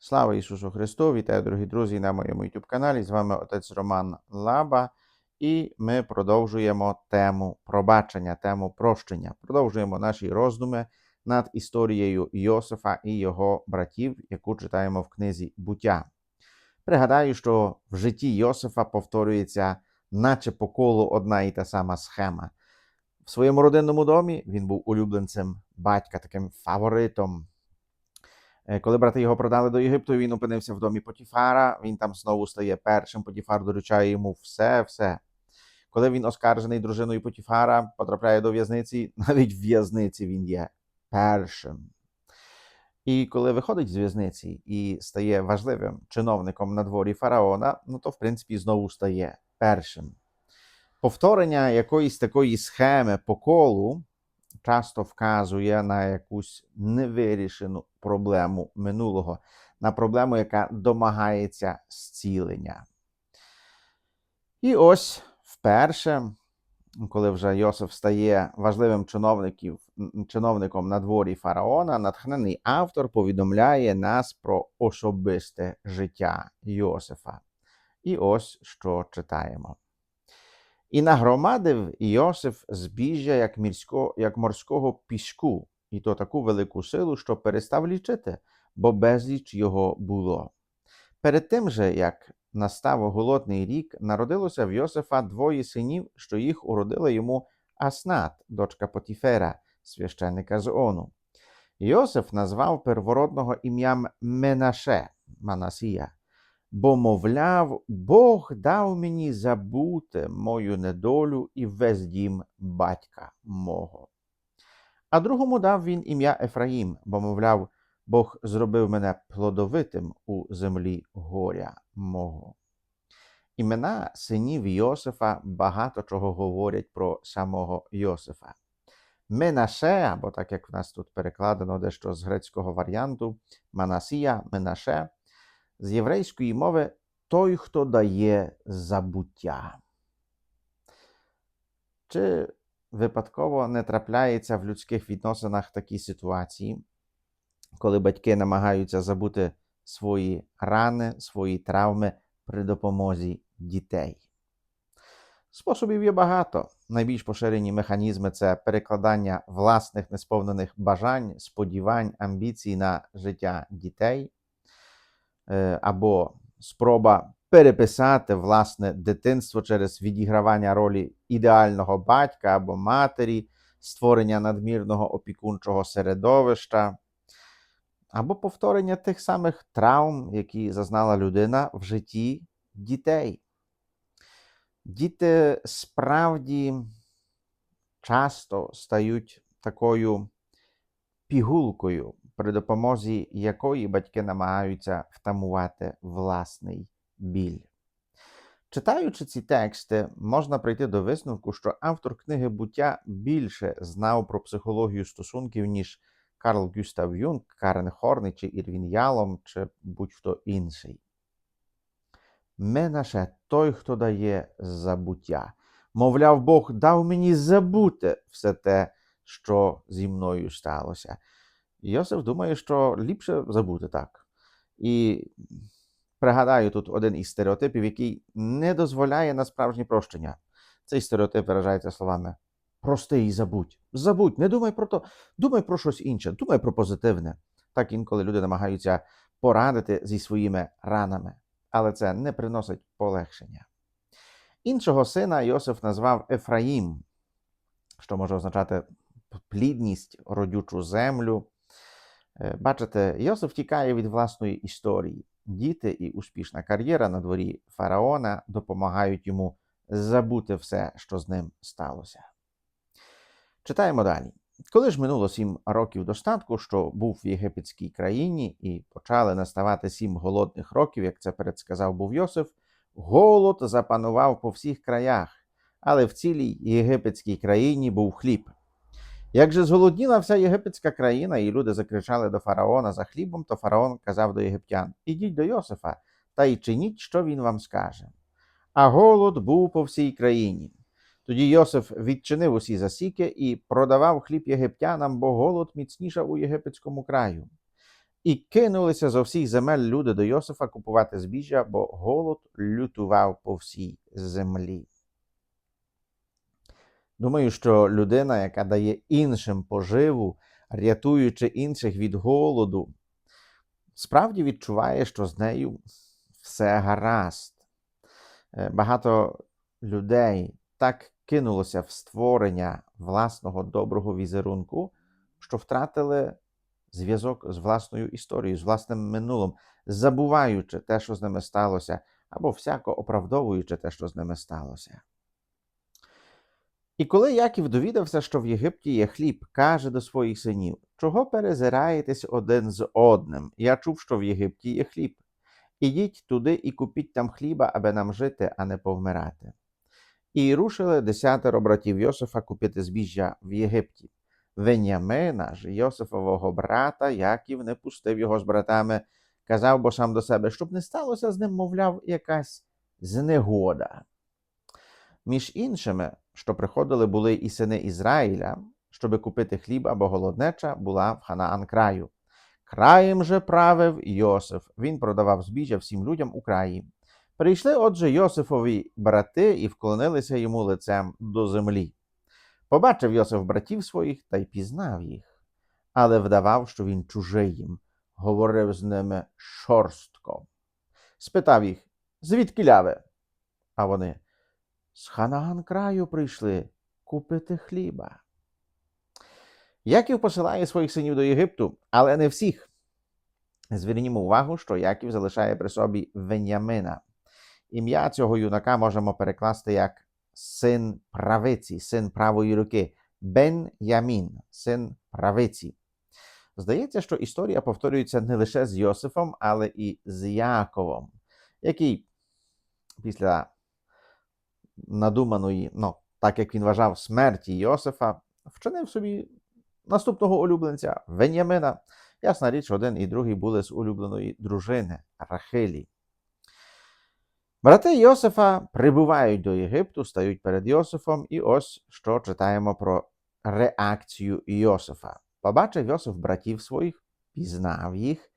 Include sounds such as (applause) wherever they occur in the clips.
Слава Ісусу Христу! Вітаю, дорогі друзі, на моєму YouTube каналі. З вами отець Роман Лаба, і ми продовжуємо тему пробачення, тему прощення. Продовжуємо наші роздуми над історією Йосифа і його братів, яку читаємо в книзі буття. Пригадаю, що в житті Йосифа повторюється, наче по колу одна і та сама схема. В своєму родинному домі він був улюбленцем батька, таким фаворитом. Е, Коли брати його продали до Єгипту, він опинився в домі Потіфара. Він там знову стає першим. Потіфар доручає йому все, все. Коли він оскаржений дружиною Потіфара, потрапляє до в'язниці, (laughs) навіть в в'язниці він є першим. І коли виходить з в'язниці і стає важливим чиновником на дворі фараона, ну то в принципі знову стає першим. Повторення якоїсь такої схеми по колу часто вказує на якусь невирішену проблему минулого, на проблему, яка домагається зцілення. І ось вперше, коли вже Йосиф стає важливим чиновником на дворі фараона, натхнений автор повідомляє нас про особисте життя Йосифа. І ось що читаємо. І нагромадив Йосиф збіжжя як, мірсько, як морського піску, і то таку велику силу, що перестав лічити, бо безліч його було. Перед тим же, як настав голодний рік, народилося в Йосифа двоє синів, що їх уродила йому Аснат, дочка Потіфера, священника з Ону. Йосиф назвав первородного ім'ям Менаше, Манасія, бо, мовляв, Бог дав мені забути мою недолю і весь дім батька мого. А другому дав він ім'я Ефраїм, бо, мовляв, Бог зробив мене плодовитим у землі горя мого. Імена синів Йосифа багато чого говорять про самого Йосифа. Менаше, або так як в нас тут перекладено дещо з грецького варіанту, Манасія, Менаше, з єврейської мови той, хто дає забуття. Чи випадково не трапляється в людських відносинах такі ситуації, коли батьки намагаються забути свої рани, свої травми при допомозі дітей? Способів є багато. Найбільш поширені механізми це перекладання власних несповнених бажань, сподівань, амбіцій на життя дітей, або спроба переписати власне дитинство через відігравання ролі ідеального батька або матері, створення надмірного опікунчого середовища, або повторення тих самих травм, які зазнала людина в житті дітей. Діти справді часто стають такою пігулкою, при допомозі якої батьки намагаються втамувати власний біль. Читаючи ці тексти, можна прийти до висновку, що автор книги буття більше знав про психологію стосунків, ніж Карл Гюстав Юнг, Карен Хорни чи Ірвін Ялом, чи будь-хто інший. Менаше той, хто дає забуття. Мовляв, Бог дав мені забути все те, що зі мною сталося. Йосиф думає, що ліпше забути так. І пригадаю тут один із стереотипів, який не дозволяє на справжнє прощення. Цей стереотип виражається словами прости і забудь. Забудь, не думай про то, думай про щось інше, думай про позитивне. Так інколи люди намагаються порадити зі своїми ранами, але це не приносить полегшення. Іншого сина Йосиф назвав Ефраїм, що може означати плідність, родючу землю. Е, Бачите, Йосиф тікає від власної історії. Діти і успішна кар'єра на дворі фараона допомагають йому забути все, що з ним сталося. Читаємо далі. Коли ж минуло сім років достатку, що був в єгипетській країні, і почали наставати сім голодних років, як це передсказав був Йосиф, голод запанував по всіх краях, але в цілій єгипетській країні був хліб. Як же зголодніла вся єгипетська країна, і люди закричали до фараона за хлібом, то фараон казав до єгиптян: Ідіть до Йосифа та й чиніть, що він вам скаже. А голод був по всій країні. Тоді Йосиф відчинив усі засіки і продавав хліб єгиптянам, бо голод міцнішав у єгипетському краю. І кинулися зо всіх земель люди до Йосифа купувати збіжжя, бо голод лютував по всій землі. Думаю, що людина, яка дає іншим поживу, рятуючи інших від голоду, справді відчуває, що з нею все гаразд. Е, Багато людей так кинулося в створення власного доброго візерунку, що втратили зв'язок з власною історією, з власним минулим, забуваючи те, що з ними сталося, або всяко оправдовуючи те, що з ними сталося. І коли Яків довідався, що в Єгипті є хліб, каже до своїх синів: Чого перезираєтесь один з одним? Я чув, що в Єгипті є хліб. Ідіть туди і купіть там хліба, аби нам жити, а не повмирати. І рушили десятеро братів Йосифа купити збіжжя в Єгипті. Венямина ж Йосифового брата Яків не пустив його з братами, казав бо сам до себе, щоб не сталося з ним, мовляв, якась знегода. Між іншими, що приходили, були і сини Ізраїля, щоби купити хліб або голоднеча була в Ханаан краю. Краєм же правив Йосиф. Він продавав збіжжя всім людям у краї. Прийшли, отже, Йосифові брати і вклонилися йому лицем до землі. Побачив Йосиф братів своїх та й пізнав їх, але вдавав, що він чужий їм, говорив з ними шорстко. Спитав їх, звідки ляви? А вони з Ханаган краю прийшли купити хліба. Яків посилає своїх синів до Єгипту, але не всіх. Звернімо увагу, що Яків залишає при собі Венямина. Ім'я цього юнака можемо перекласти як син правиці, син правої руки. Бен Ямін, син правиці. Здається, що історія повторюється не лише з Йосифом, але і з Яковом, який після надуманої, ну, так як він вважав, смерті Йосифа, вчинив собі наступного улюбленця Венямина. Ясна річ, один і другий були з улюбленої дружини Рахилі. Брати Йосифа прибувають до Єгипту, стають перед Йосифом, і ось що читаємо про реакцію Йосифа. Побачив Йосиф братів своїх, пізнав їх,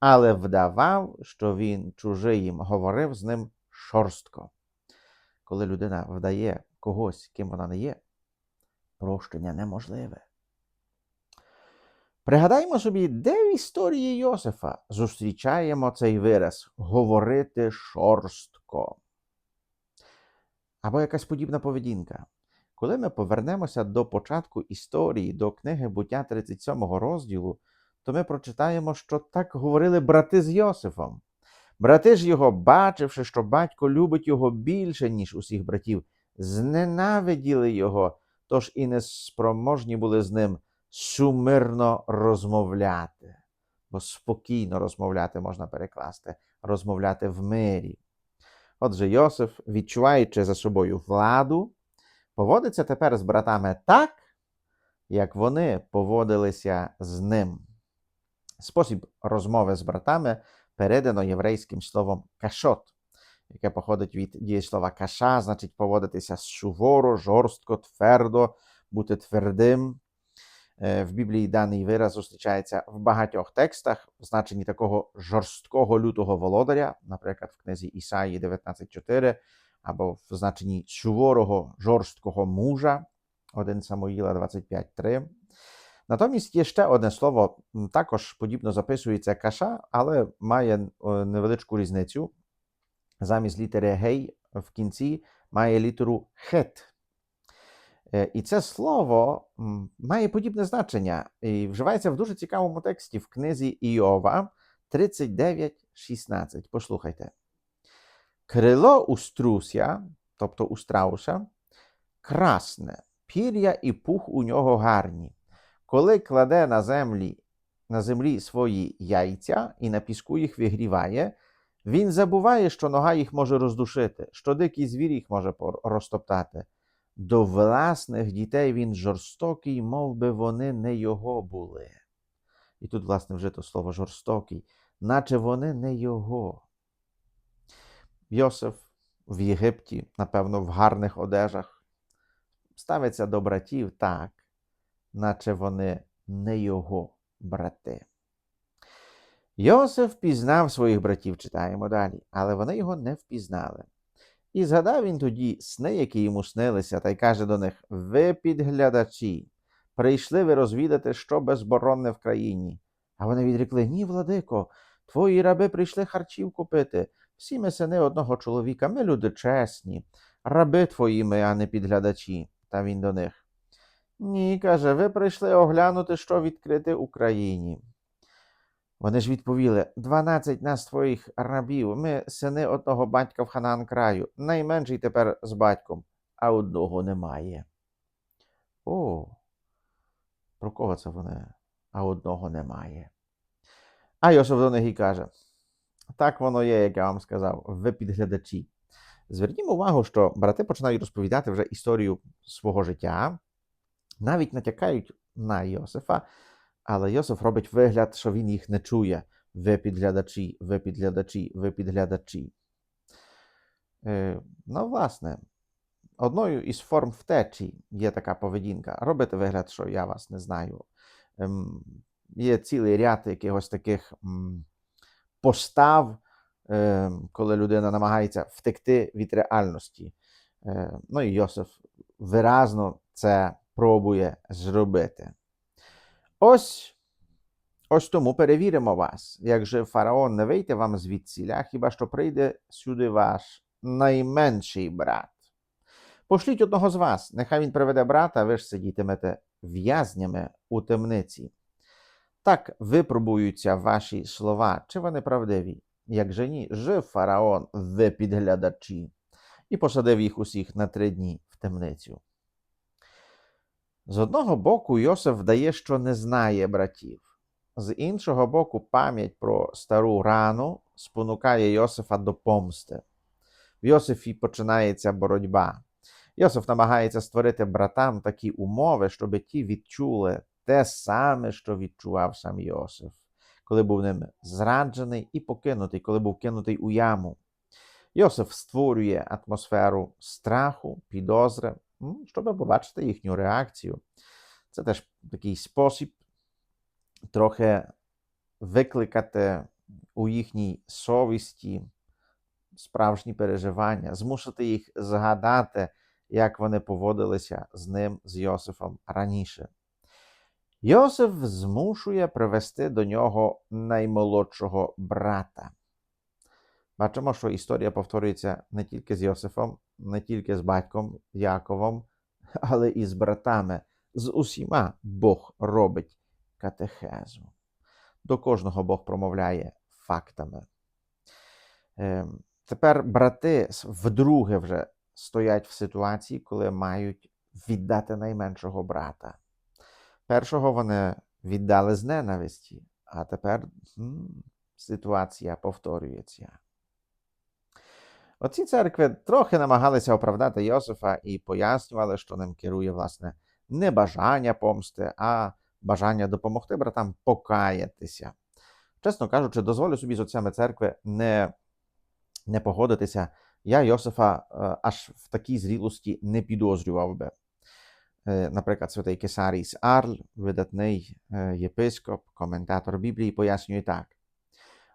але вдавав, що він чужий їм, говорив з ним шорстко. Коли людина вдає когось, ким вона не є, прощення неможливе. Пригадаймо собі, де в історії Йосифа зустрічаємо цей вираз говорити шорстко. Або якась подібна поведінка. Коли ми повернемося до початку історії, до книги буття 37 розділу, то ми прочитаємо, що так говорили брати з Йосифом. Брати ж його, бачивши, що батько любить його більше, ніж усіх братів, зненавиділи його, тож і неспроможні були з ним сумирно розмовляти, бо спокійно розмовляти можна перекласти, розмовляти в мирі. Отже, Йосиф, відчуваючи за собою владу, поводиться тепер з братами так, як вони поводилися з ним. Спосіб розмови з братами передано єврейським словом кашот, яке походить від дієслова каша, значить поводитися суворо, жорстко, твердо, бути твердим. Е, В Біблії даний вираз зустрічається в багатьох текстах, в значенні такого жорсткого лютого володаря, наприклад, в книзі Ісаї 19.4, або в значенні суворого жорсткого мужа 1 Самуїла 25.3. Натомість є ще одне слово, також подібно записується каша, але має е, невеличку різницю. Замість літери гей в кінці має літеру хет. Е, І це слово має подібне значення і вживається в дуже цікавому тексті в книзі Іова 39.16. Послухайте. Крило у струся, тобто у страуса, красне, пір'я і пух у нього гарні. Коли кладе на землі, на землі свої яйця і на піску їх вигріває, він забуває, що нога їх може роздушити, що дикий звір їх може розтоптати. До власних дітей він жорстокий, мов би вони не його були. І тут, власне, вжито слово жорстокий, наче вони не його. Йосиф в Єгипті, напевно, в гарних одежах, ставиться до братів так, наче вони не його брати. Йосиф пізнав своїх братів, читаємо далі, але вони його не впізнали. І згадав він тоді сни, які йому снилися, та й каже до них: Ви підглядачі, прийшли ви розвідати, що безборонне в країні. А вони відрекли: Ні, владико, твої раби прийшли харчів купити. Всі ми сини одного чоловіка, ми люди чесні, раби твої ми, а не підглядачі. Та він до них. Ні, каже, ви прийшли оглянути, що відкрити Україні. Вони ж відповіли: дванадцять нас твоїх рабів, ми сини одного батька в Ханаан краю, найменший тепер з батьком, а одного немає. О, про кого це вони? А одного немає. А Йосиф до них і каже: так воно є, як я вам сказав, ви підглядачі. Звернімо увагу, що брати починають розповідати вже історію свого життя, навіть натякають на Йосифа, але Йосиф робить вигляд, що він їх не чує. Ви підглядачі, ви підглядачі, ви підглядачі. Е, ну, власне, одною із форм втечі є така поведінка. Робити вигляд, що я вас не знаю. Ем, є цілий ряд якихось таких м, постав, е, коли людина намагається втекти від реальності. Е, ну і Йосиф виразно це пробує зробити. Ось ось тому перевіримо вас, як же фараон не вийде вам звідсіля, хіба що прийде сюди ваш найменший брат. Пошліть одного з вас, нехай він приведе брата, ви ж сидітимете в'язнями у темниці. Так випробуються ваші слова, чи вони правдиві? Як же ні, жив фараон, ви підглядачі, і посадив їх усіх на три дні в темницю. З одного боку, Йосиф вдає, що не знає братів, з іншого боку, пам'ять про стару рану спонукає Йосифа до помсти. В Йосифі починається боротьба. Йосиф намагається створити братам такі умови, щоб ті відчули те саме, що відчував сам Йосиф, коли був ним зраджений і покинутий, коли був кинутий у яму. Йосиф створює атмосферу страху, підозри, щоб побачити їхню реакцію. Це теж такий спосіб трохи викликати у їхній совісті справжні переживання, змусити їх згадати, як вони поводилися з ним, з Йосифом раніше. Йосиф змушує привести до нього наймолодшого брата. Бачимо, що історія повторюється не тільки з Йосифом, не тільки з батьком Яковом, (laughs) але і з братами. З усіма Бог робить катехезу. До кожного Бог промовляє фактами. Ем, Тепер брати вдруге вже стоять в ситуації, коли мають віддати найменшого брата. Першого вони віддали з ненависті, а тепер ситуація повторюється. Оці церкви трохи намагалися оправдати Йосифа і пояснювали, що ним керує, власне, не бажання помсти, а бажання допомогти братам покаятися. Чесно кажучи, дозволю собі з отцями церкви не, не погодитися. Я Йосифа е, аж в такій зрілості не підозрював би. Е, Наприклад, святий Кесарій Арл, видатний е, єпископ, коментатор Біблії, пояснює так.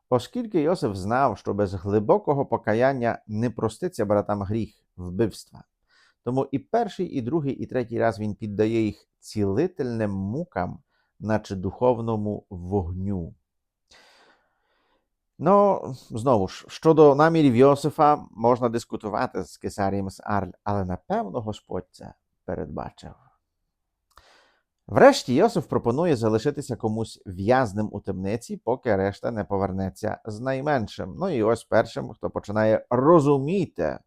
Оскільки Йосиф знав, що без глибокого покаяння не проститься братам гріх вбивства, тому і перший, і другий, і третій раз він піддає їх цілительним мукам, наче духовному вогню. Ну, знову ж, щодо намірів Йосифа, можна дискутувати з Кесарієм з Арль, але напевно Господь це передбачив. Врешті Йосиф пропонує залишитися комусь в'язним у темниці, поки решта не повернеться з найменшим. Ну і ось першим, хто починає розуміти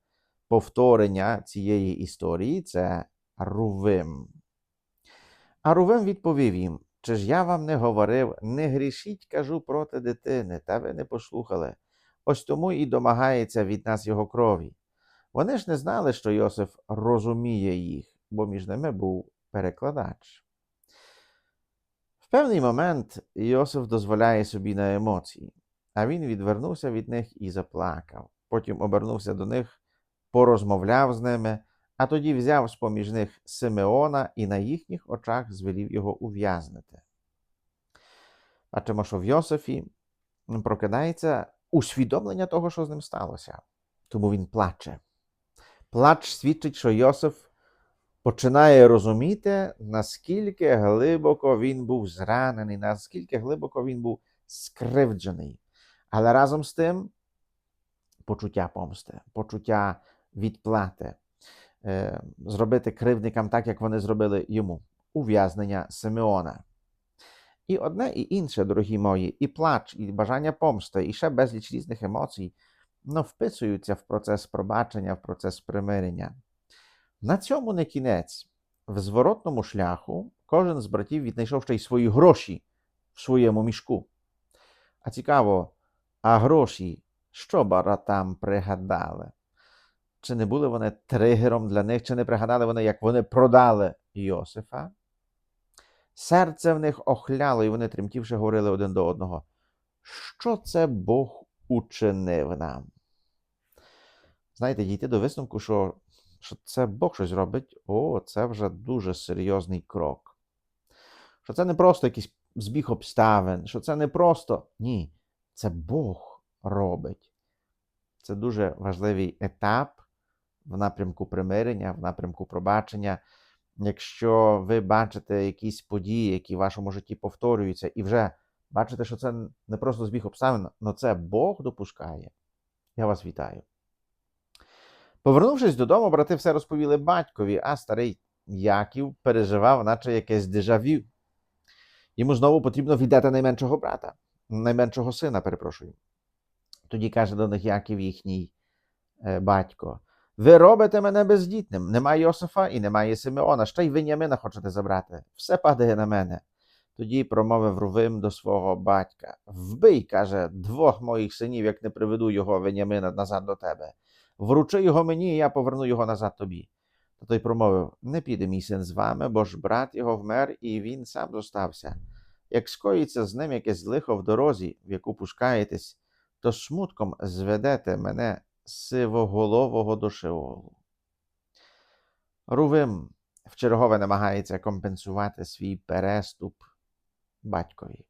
повторення цієї історії, це Рувим. А Рувим відповів їм: Чи ж я вам не говорив, не грішіть, кажу проти дитини, та ви не послухали. Ось тому і домагається від нас його крові. Вони ж не знали, що Йосиф розуміє їх, бо між ними був перекладач. В певний момент Йосиф дозволяє собі на емоції, а він відвернувся від них і заплакав. Потім обернувся до них, порозмовляв з ними, а тоді взяв з поміж них Симеона і на їхніх очах звелів його ув'язнити. Бачимо, що в Йосифі прокидається усвідомлення того, що з ним сталося. Тому він плаче. Плач свідчить, що Йосиф починає розуміти, наскільки глибоко він був зранений, наскільки глибоко він був скривджений. Але разом з тим почуття помсти, почуття відплати, е, зробити кривдникам так, як вони зробили йому, ув'язнення Симеона. І одне і інше, дорогі мої, і плач, і бажання помсти, і ще безліч різних емоцій ну, вписуються в процес пробачення, в процес примирення. На цьому не кінець. В зворотному шляху кожен з братів віднайшов ще й свої гроші в своєму мішку. А цікаво, а гроші що братам пригадали? Чи не були вони тригером для них, чи не пригадали вони, як вони продали Йосифа? Серце в них охляло, і вони, тремтівши, говорили один до одного. Що це Бог учинив нам? Знаєте, дійти до висновку, що, що це Бог щось робить, о, це вже дуже серйозний крок. Що це не просто якийсь збіг обставин, що це не просто ні, це Бог робить. Це дуже важливий етап в напрямку примирення, в напрямку пробачення. Якщо ви бачите якісь події, які в вашому житті повторюються, і вже бачите, що це не просто збіг обставин, але це Бог допускає, я вас вітаю. Повернувшись додому, брати все розповіли батькові, а старий Яків переживав, наче якесь дежавю. Йому знову потрібно віддати найменшого брата, найменшого сина, перепрошую. Тоді каже до них Яків їхній е, батько: Ви робите мене бездітним. Немає Йосифа і немає Симеона, ще й Веніамина хочете забрати. Все падає на мене. Тоді промовив Рувим до свого батька: Вбий, каже, двох моїх синів, як не приведу його Веніамина назад до тебе. Вручи його мені, і я поверну його назад тобі. То той промовив: Не піде мій син з вами, бо ж брат його вмер, і він сам зостався. Як скоїться з ним якесь лихо в дорозі, в яку пускаєтесь, то смутком зведете мене сивоголового до Шеолу. Рувим вчергове намагається компенсувати свій переступ батькові.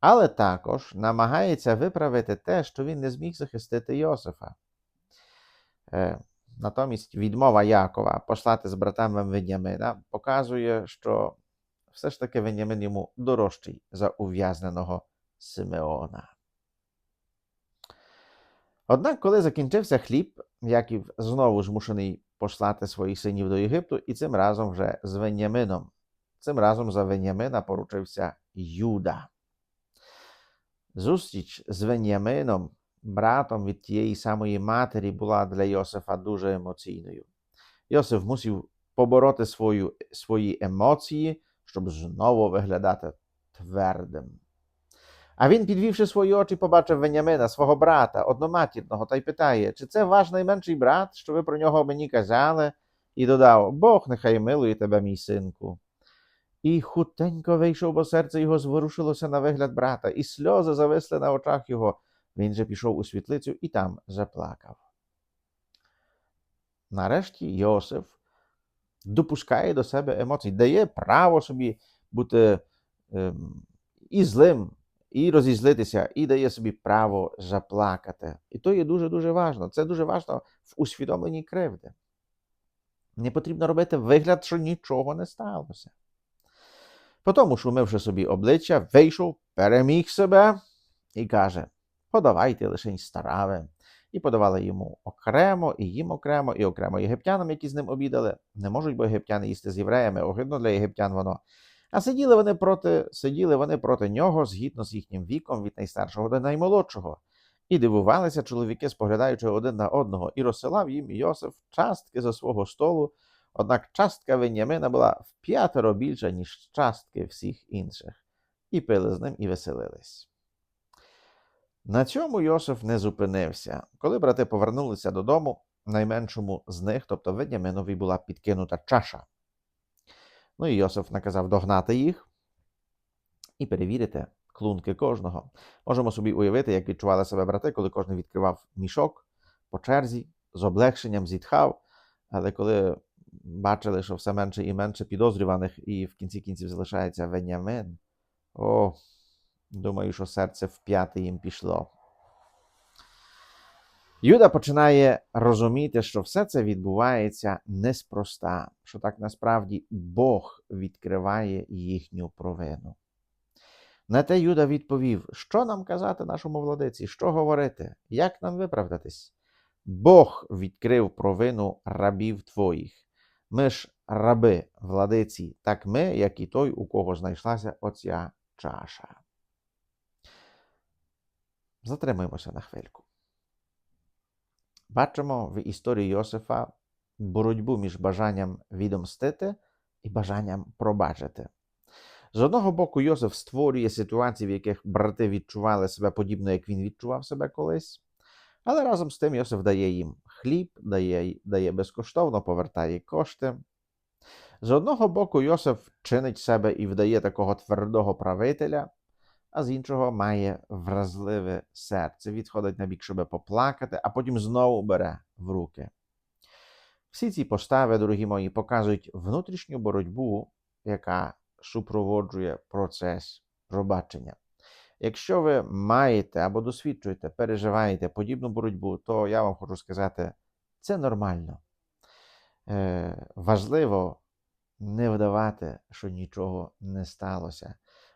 Але також намагається виправити те, що він не зміг захистити Йосифа. Е, Натомість відмова Якова послати з братами Венямина показує, що все ж таки Венямин йому дорожчий за ув'язненого Симеона. Однак, коли закінчився хліб, Яків знову змушений послати своїх синів до Єгипту, і цим разом вже з Венямином. Цим разом за Венямина поручився Юда. Зустріч з Венямином, братом від тієї самої матері, була для Йосифа дуже емоційною. Йосиф мусив побороти свою, свої емоції, щоб знову виглядати твердим. А він, підвівши свої очі, побачив Венямина, свого брата, одноматірного, та й питає, чи це ваш найменший брат, що ви про нього мені казали? І додав: Бог нехай милує тебе, мій синку. І хутенько вийшов, бо серце його зворушилося на вигляд брата, і сльози зависли на очах його. Він же пішов у світлицю і там заплакав. Нарешті Йосиф допускає до себе емоції, дає право собі бути ем, і злим, і розізлитися, і дає собі право заплакати. І то є дуже-дуже важливо. Це дуже важливо в усвідомленні кривди. Не потрібно робити вигляд, що нічого не сталося. Потому, шумивши собі обличчя, вийшов, переміг себе і каже: подавайте лише старави. І подавали йому окремо, і їм окремо, і окремо єгиптянам, які з ним обідали. Не можуть бо єгиптяни їсти з євреями, огидно для єгиптян воно. А сиділи вони проти сиділи вони проти нього згідно з їхнім віком від найстаршого до наймолодшого. І дивувалися чоловіки, споглядаючи один на одного, і розсилав їм Йосиф частки за свого столу. Однак частка Венямина була в п'ятеро більша, ніж частки всіх інших, і пили з ним і веселились. На цьому Йосиф не зупинився. Коли брати повернулися додому, найменшому з них, тобто Веняминові, була підкинута чаша. Ну і Йосиф наказав догнати їх і перевірити клунки кожного. Можемо собі уявити, як відчували себе брати, коли кожен відкривав мішок по черзі, з облегшенням зітхав, але коли бачили, що все менше і менше підозрюваних, і в кінці кінців залишається Венямин, о, Думаю, що серце в п'яте їм пішло. Юда починає розуміти, що все це відбувається неспроста, що так насправді Бог відкриває їхню провину. На те Юда відповів: що нам казати нашому владиці, що говорити, як нам виправдатись? Бог відкрив провину рабів твоїх. Ми ж раби владиці, так ми, як і той, у кого знайшлася оця чаша. Затримуємося на хвильку. Бачимо в історії Йосифа боротьбу між бажанням відомстити і бажанням пробачити. З одного боку, Йосиф створює ситуації, в яких брати відчували себе подібно, як він відчував себе колись. Але разом з тим Йосиф дає їм хліб, дає, дає безкоштовно, повертає кошти. З одного боку, Йосиф чинить себе і вдає такого твердого правителя, а з іншого має вразливе серце, відходить на бік, щоб поплакати, а потім знову бере в руки. Всі ці постави, дорогі мої, показують внутрішню боротьбу, яка супроводжує процес пробачення. Якщо ви маєте або досвідчуєте, переживаєте подібну боротьбу, то я вам хочу сказати, це нормально. Е, важливо не вдавати, що нічого не сталося.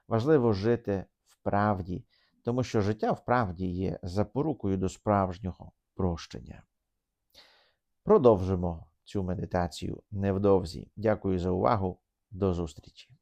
Важливо жити правді, тому що життя в правді є запорукою до справжнього прощення. Продовжимо цю медитацію невдовзі. Дякую за увагу. До зустрічі!